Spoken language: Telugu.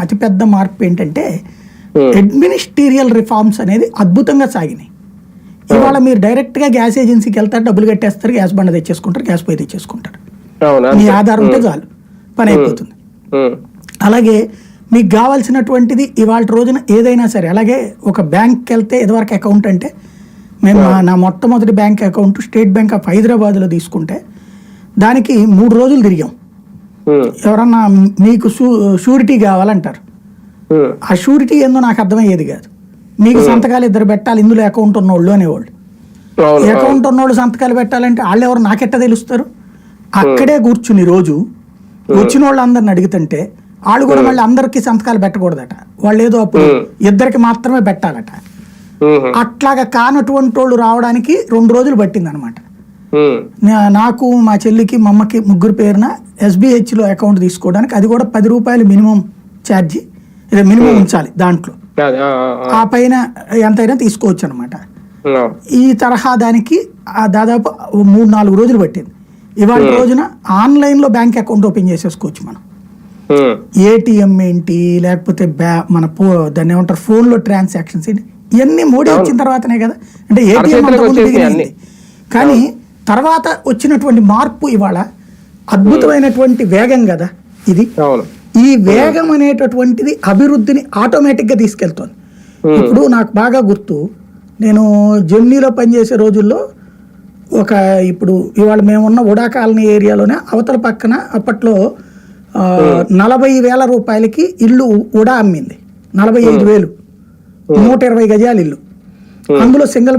అతిపెద్ద మార్పు ఏంటంటే. అడ్మినిస్టీరియల్ రిఫార్మ్స్ అనేది అద్భుతంగా సాగినాయి. ఇవాళ మీరు డైరెక్ట్గా గ్యాస్ ఏజెన్సీకి వెళ్తారు డబ్బులు కట్టేస్తారు గ్యాస్ బండ తెచ్చేసుకుంటారు గ్యాస్ పొయ్యి తెచ్చేసుకుంటారు. మీ ఆధార్ ఉంటే చాలు. పని అయిపోతుంది. అలాగే మీకు కావాల్సినటువంటిది ఇవాళ రోజున ఏదైనా సరే అలాగే ఒక బ్యాంక్కి వెళ్తే ఇదివరకు అకౌంట్ అంటే మేము నా- మొట్టమొదటి bank account state bank of హైదరాబాద్లో తీసుకుంటే దానికి మూడు రోజులు తిరిగాం. ఎవరన్నా మీకు షూరిటీ కావాలంటారు. ఆ షూరిటీ ఏందో నాకు అర్థమయ్యేది కాదు. మీకు సంతకాలు ఇద్దరు పెట్టాలి ఇందులో అకౌంట్ ఉన్నోళ్ళు అనేవాళ్ళు. అకౌంట్ ఉన్నోళ్ళు సంతకాలు పెట్టాలంటే వాళ్ళు ఎవరు నాకెట్ట తెలుస్తారు? అక్కడే కూర్చుని రోజు వచ్చిన వాళ్ళు అందరిని అడుగుతుంటే వాళ్ళు కూడా మళ్ళీ అందరికీ సంతకాలు పెట్టకూడదట. వాళ్ళు ఏదో అప్పుడు ఇద్దరికి మాత్రమే పెట్టాలట. అట్లాగా కానటువంటి వాళ్ళు రావడానికి రెండు రోజులు పట్టింది అనమాట ఉమ్, నాకు మా చెల్లికి మా అమ్మకి ముగ్గురు పేరున ఎస్బీహెచ్లో అకౌంట్ తీసుకోవడానికి అది కూడా పది రూపాయలు మినిమం ఛార్జీ ఇది మినిమం ఉంచాలి దాంట్లో. ఆ, పైన ఎంతైనా తీసుకోవచ్చు అనమాట ఈ తరహా దానికి దాదాపు మూడు నాలుగు రోజులు పట్టింది. ఇవాళ రోజున ఆన్లైన్లో బ్యాంక్ అకౌంట్ ఓపెన్ చేసేసుకోవచ్చు మనం. ఏటీఎం ఏంటి లేకపోతే బ్యా మన పో దాన్ని ఏమంటారు ఫోన్లో ట్రాన్సాక్షన్స్ ఏంటి ఇవన్నీ మోడీ వచ్చిన తర్వాతనే కదా. అంటే ఏటీఎం. కానీ తర్వాత వచ్చినటువంటి మార్పు ఇవాళ అద్భుతమైనటువంటి వేగం కదా ఇది. ఈ వేగం అనేటటువంటిది అభివృద్ధిని ఆటోమేటిక్గా తీసుకెళ్తుంది. ఇప్పుడు నాకు బాగా గుర్తు నేను జమ్నీలో పనిచేసే రోజుల్లో ఒక ఇప్పుడు ఇవాళ మేమున్న ఉడా కాలనీ ఏరియాలోనే అవతల పక్కన అప్పట్లో నలభై వేల రూపాయలకి ఇల్లు ఉడా అమ్మింది. నలభై ఐదు వేలు. నూట ఇరవై గజాలు ఇల్లు. అందులో సింగిల్